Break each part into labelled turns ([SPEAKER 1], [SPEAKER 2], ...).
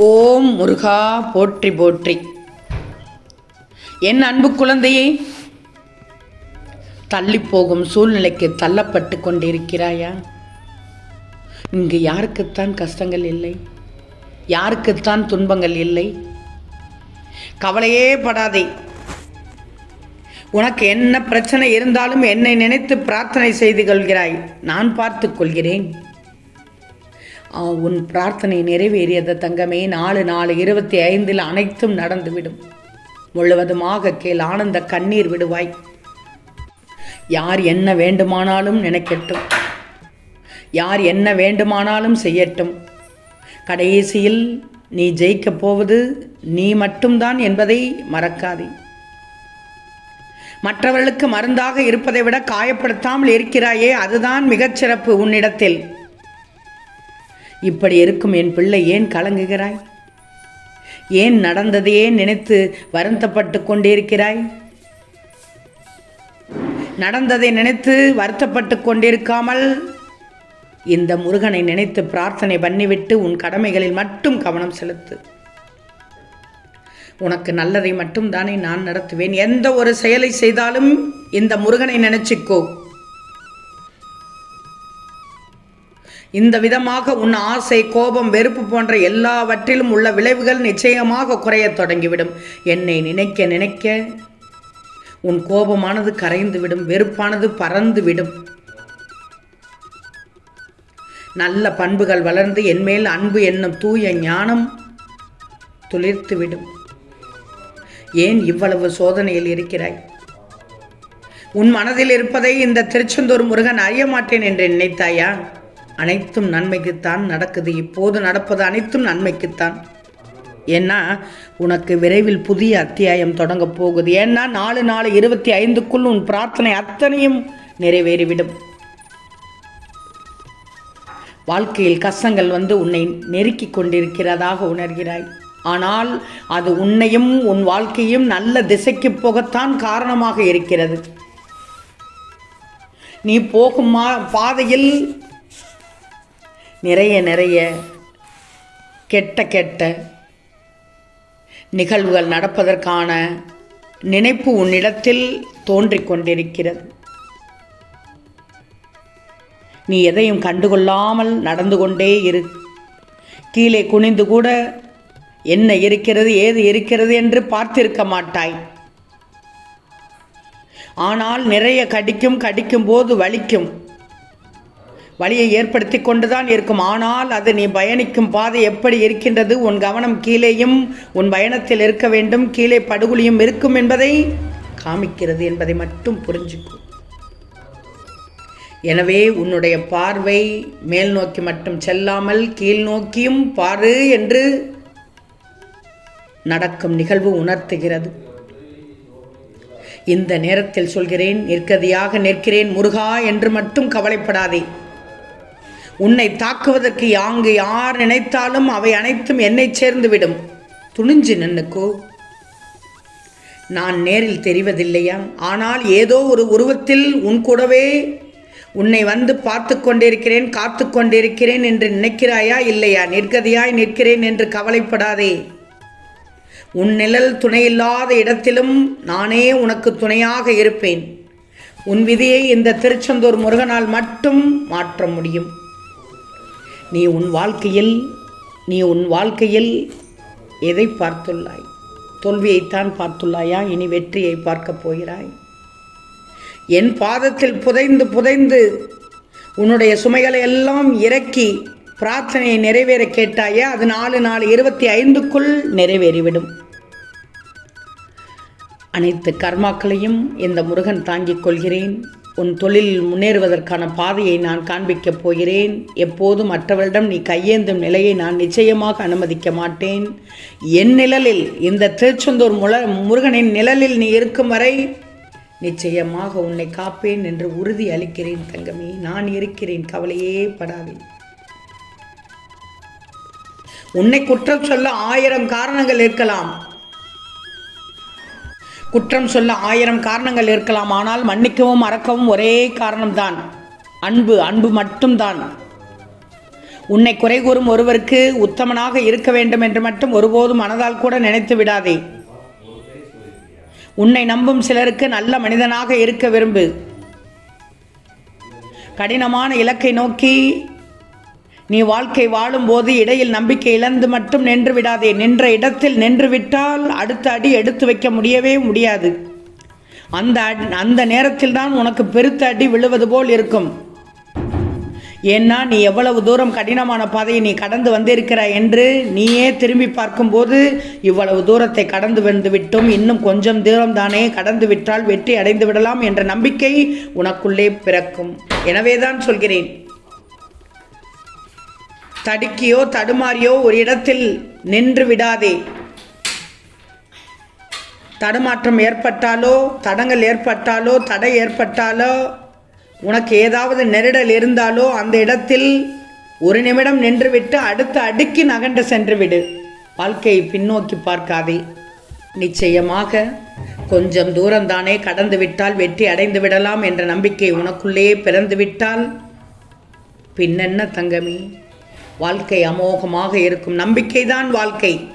[SPEAKER 1] ஓம் முருகா போற்றி போற்றி. என் அன்பு குழந்தையே தள்ளி போகும் சூழ்நிலைக்கு தள்ளப்பட்டு கொண்டிருக்கிறாயா? இங்கு யாருக்குத்தான் கஷ்டங்கள் இல்லை? யாருக்குத்தான் துன்பங்கள் இல்லை? கவலையே படாதே. உனக்கு என்ன பிரச்சனை இருந்தாலும் என்னை நினைத்து பிரார்த்தனை செய்து கொள்கிறாய். நான் பார்த்துக் கொள்கிறேன். உன் பிரார்த்தனை நிறைவேறியது தங்கமே. நாலு நாலு இருபத்தி ஐந்தில் அனைத்தும் நடந்துவிடும். முழுவதுமாக கேள் ஆனந்த கண்ணீர் விடுவாய். யார் என்ன வேண்டுமானாலும் நினைக்கட்டும். யார் என்ன வேண்டுமானாலும் செய்யட்டும். கடைசியில் நீ ஜெயிக்கப் போவது நீ மட்டும்தான் என்பதை மறக்காதே. மற்றவர்களுக்கு மருந்தாக இருப்பதை விட காயப்படுத்தாமல் இருக்கிறாயே அதுதான் மிகச்சிறப்பு உன்னிடத்தில். இப்படி இருக்கும் என் பிள்ளை ஏன் கலங்குகிறாய்? ஏன் நடந்ததையே நினைத்து வருத்தப்பட்டு கொண்டிருக்கிறாய்? நடந்ததை நினைத்து வருத்தப்பட்டு கொண்டிருக்காமல் இந்த முருகனை நினைத்து பிரார்த்தனை பண்ணிவிட்டு உன் கடமைகளில் மட்டும் கவனம் செலுத்து. உனக்கு நல்லதை மட்டும் தானே நான் நடத்துவேன். எந்த ஒரு செயலை செய்தாலும் இந்த முருகனை நினைச்சிக்கோ. இந்த விதமாக உன் ஆசை கோபம் வெறுப்பு போன்ற எல்லாவற்றிலும் உள்ள விளைவுகள் நிச்சயமாக குறையத் தொடங்கிவிடும். என்னை நினைக்க நினைக்க உன் கோபமானது கரைந்து விடும் வெறுப்பானது பறந்துவிடும். நல்ல பண்புகள் வளர்ந்து என்மேல் அன்பு என்னும் தூய ஞானம் துளிர்த்துவிடும். ஏன் இவ்வளவு சோதனையில் இருக்கிறாய்? உன் மனதில் இருப்பதை இந்த திருச்செந்தூர் முருகன் அறிய மாட்டேன் என்று நினைத்தாயா? அனைத்தும் நன்மைக்குத்தான் நடக்குது. இப்போது நடப்பது அனைத்தும் நன்மைக்குத்தான். ஏன்னா உனக்கு விரைவில் புதிய அத்தியாயம் தொடங்க போகுது. ஏன்னா நாலு நாலு இருபத்தி ஐந்துக்குள் உன் பிரார்த்தனை அத்தனையும் நிறைவேறிவிடும். வாழ்க்கையில் கஷ்டங்கள் வந்து உன்னை நெருக்கிக் கொண்டிருக்கிறதாக உணர்கிறாய். ஆனால் அது உன்னையும் உன் வாழ்க்கையும் நல்ல திசைக்கு போகத்தான் காரணமாக இருக்கிறது. நீ போகும் பாதையில் நிறைய நிறைய கெட்ட கெட்ட நிகழ்வுகள் நடப்பதற்கான நினைப்பு உன்னிடத்தில் தோன்றிக் கொண்டிருக்கிறது. நீ எதையும் கண்டுகொள்ளாமல் நடந்து கொண்டே இரு. கீழே குனிந்து கூட என்ன இருக்கிறது ஏது இருக்கிறது என்று பார்த்திருக்க மாட்டாய். ஆனால் நிறைய கடிக்கும் கடிக்கும் போது வலிக்கும். வலியை ஏற்படுத்தி கொண்டுதான் இருக்கும். ஆனால் அது நீ பயணிக்கும் பாதை எப்படி இருக்கின்றது? உன் கவனம் கீழேயும் உன் பயணத்தில் இருக்க வேண்டும். கீழே படுகொலியும் இருக்கும் என்பதை காமிக்கிறது என்பதை மட்டும் புரிஞ்சுக்கும் எனவே உன்னுடைய பார்வை மேல் நோக்கி மட்டும் செல்லாமல் கீழ் நோக்கியும் பாரு என்று நடக்கும் நிகழ்வு உணர்த்துகிறது. இந்த நேரத்தில் சொல்கிறேன் நிற்கதியாக நிற்கிறேன் முருகா என்று மட்டும் கவலைப்படாதே. உன்னை தாக்குவதற்கு யாங்கு யார் நினைத்தாலும் அவை அனைத்தும் என்னை சேர்ந்துவிடும். துணிஞ்சு நின்னுக்கோ. நான் நேரில் தெரிவதில்லையா? ஆனால் ஏதோ ஒரு உருவத்தில் உன் கூடவே உன்னை வந்து பார்த்து கொண்டிருக்கிறேன் காத்து கொண்டிருக்கிறேன் என்று நினைக்கிறாயா இல்லையா? நிற்கதியாய் நிற்கிறேன் என்று கவலைப்படாதே. உன் நிழல் துணையில்லாத இடத்திலும் நானே உனக்கு துணையாக இருப்பேன். உன் விதியை இந்த திருச்செந்தூர் முருகனால் மட்டும் மாற்ற முடியும். நீ உன் வாழ்க்கையில் நீ உன் வாழ்க்கையில் எதை பார்த்துள்ளாய்? தோல்வியைத்தான் பார்த்துள்ளாயா? இனி வெற்றியை பார்க்கப் போகிறாய். என் பாதத்தில் புதைந்து புதைந்து உன்னுடைய சுமைகளை எல்லாம் இறக்கி பிரார்த்தனையை நிறைவேற கேட்டாயே அது நாலு நாலு இருபத்தி ஐந்துக்குள் நிறைவேறிவிடும். அனைத்து கர்மாக்களையும் இந்த முருகன் தாங்கிக் கொள்கிறேன். உன் தொழில் முன்னேறுவதற்கான பாதையை நான் காண்பிக்கப் போகிறேன். எப்போதும் மற்றவரிடம் நீ கையேந்தும் நிலையை நான் நிச்சயமாக அனுமதிக்க மாட்டேன். என் நிழலில் இந்த திருச்செந்தூர் முல முருகனின் நிழலில் நீ இருக்கும் வரை நிச்சயமாக உன்னை காப்பேன் என்று உறுதி அளிக்கிறேன் தங்கமே. நான் இருக்கிறேன் கவலையே படாதே. உன்னை குற்றம் சொல்ல ஆயிரம் காரணங்கள் இருக்கலாம். குற்றம் சொல்ல ஆயிரம் காரணங்கள் இருக்கலாம் ஆனால் மன்னிக்கவும் மறக்கவும் ஒரே காரணம்தான். அன்பு அன்பு மட்டும்தான். உன்னை குறை கூறும் ஒருவருக்கு உத்தமனாக இருக்க வேண்டும் என்று மட்டும் ஒருபோதும் மனதால் கூட நினைத்து விடாதே. உன்னை நம்பும் சிலருக்கு நல்ல மனிதனாக இருக்க விரும்பு. கடினமான இலக்கை நோக்கி நீ வாழ்க்கை வாழும்போது இடையில் நம்பிக்கை இழந்து மட்டும் நின்று விடாதே. நின்ற இடத்தில் நின்று விட்டால் அடுத்த அடி எடுத்து வைக்க முடியவே முடியாது. அந்த அந்த நேரத்தில் தான் உனக்கு பெருத்த அடி விழுவது போல் இருக்கும். ஏன்னா நீ எவ்வளவு தூரம் கடினமான பாதையை நீ கடந்து வந்திருக்கிறாய் என்று நீயே திரும்பி பார்க்கும்போது இவ்வளவு தூரத்தை கடந்து வந்து விட்டோம். இன்னும் கொஞ்சம் தூரம் தானே கடந்து விட்டால் வெற்றி அடைந்து விடலாம் என்ற நம்பிக்கை உனக்குள்ளே பிறக்கும். எனவேதான் சொல்கிறேன். தடுக்கியோ தடுமாறியோ ஒரு இடத்தில் நின்று விடாதே. தடுமாற்றம் ஏற்பட்டாலோ தடங்கள் ஏற்பட்டாலோ தடை ஏற்பட்டாலோ உனக்கு ஏதாவது நெருடல் இருந்தாலோ அந்த இடத்தில் ஒரு நிமிடம் நின்றுவிட்டு அடுத்த அடுக்கி நகண்டு சென்று விடு வாழ்க்கையை பின்னோக்கி பார்க்காதே. நிச்சயமாக கொஞ்சம் தூரம்தானே கடந்து விட்டால் வெற்றி அடைந்து விடலாம் என்ற நம்பிக்கை உனக்குள்ளேயே பிறந்து விட்டால் பின்னென்ன தங்கமி? வாழ்க்கை அமோகமாக இருக்கும். நம்பிக்கைதான் வாழ்க்கை.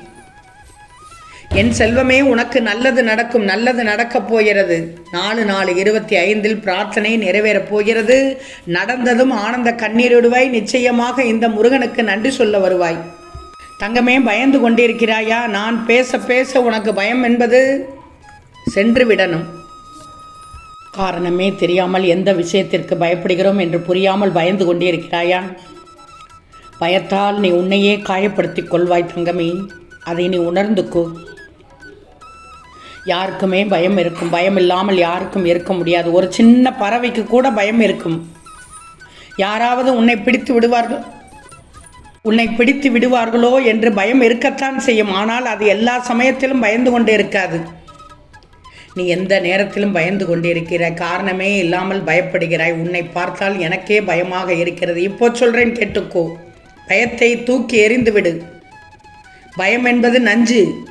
[SPEAKER 1] என் செல்வமே உனக்கு நல்லது நடக்கும். நல்லது நடக்கப் போகிறது. நாலு நாலு இருபத்தி ஐந்தில் பிரார்த்தனை நிறைவேறப் போகிறது. நடந்ததும் ஆனந்த கண்ணீரிடுவாய் நிச்சயமாக இந்த முருகனுக்கு நன்றி சொல்ல வருவாய். தங்கமே பயந்து கொண்டிருக்கிறாயா? நான் பேச பேச உனக்கு பயம் என்பது சென்று விடணும். காரணமே தெரியாமல் எந்த விஷயத்திற்கு பயப்படுகிறோம் என்று புரியாமல் பயந்து கொண்டிருக்கிறாயா? பயத்தால் நீ உன்னையே காயப்படுத்திக் கொள்வாய் தங்கமே. அதை நீ உணர்ந்துக்கோ. யாருக்குமே பயம் இருக்கும். பயம் இல்லாமல் யாருக்கும் இருக்க முடியாது. ஒரு சின்ன பறவைக்கு கூட பயம் இருக்கும். யாராவது உன்னை பிடித்து விடுவார்கள்? உன்னை பிடித்து விடுவார்களோ என்று பயம் இருக்கத்தான் செய்யும். ஆனால் அது எல்லா சமயத்திலும் பயந்து கொண்டு இருக்காது. நீ எந்த நேரத்திலும் பயந்து கொண்டிருக்கிறாய் காரணமே இல்லாமல் பயப்படுகிறாய். உன்னை பார்த்தால் எனக்கே பயமாக இருக்கிறது. இப்போ சொல்கிறேன் கேட்டுக்கோ. பயத்தை தூக்கி எறிந்துவிடு. பயம் என்பது நஞ்சு.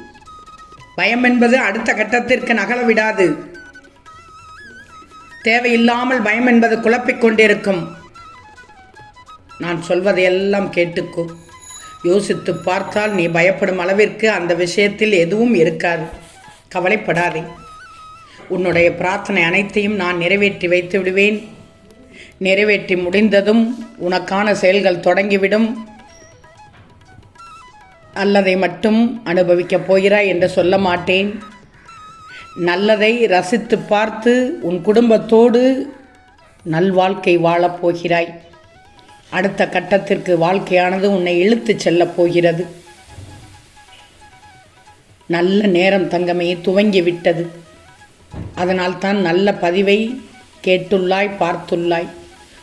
[SPEAKER 1] பயம் என்பது அடுத்த கட்டத்திற்கு நகல விடாது. தேவையில்லாமல் பயம் என்பது குழப்பிக் கொண்டிருக்கும். நான் சொல்வதையெல்லாம் கேட்டுக்கோ. யோசித்து பார்த்தால் நீ பயப்படும் அளவிற்கு அந்த விஷயத்தில் எதுவும் இருக்காது. கவலைப்படாதே. உன்னுடைய பிரார்த்தனை அனைத்தையும் நான் நிறைவேற்றி வைத்து விடுவேன். நிறைவேற்றி முடிந்ததும் உனக்கான செயல்கள் தொடங்கிவிடும். நல்லதை மட்டும் அனுபவிக்கப் போகிறாய் என்று சொல்ல மாட்டேன். நல்லதை ரசித்து பார்த்து உன் குடும்பத்தோடு நல்வாழ்க்கை வாழப் போகிறாய். அடுத்த கட்டத்திற்கு வாழ்க்கையானது உன்னை இழுத்துச் செல்லப் போகிறது. நல்ல நேரம் தங்கமே துவங்கி விட்டது அதனால் தான் நல்ல பதிவை கேட்டுள்ளாய் பார்த்துள்ளாய்.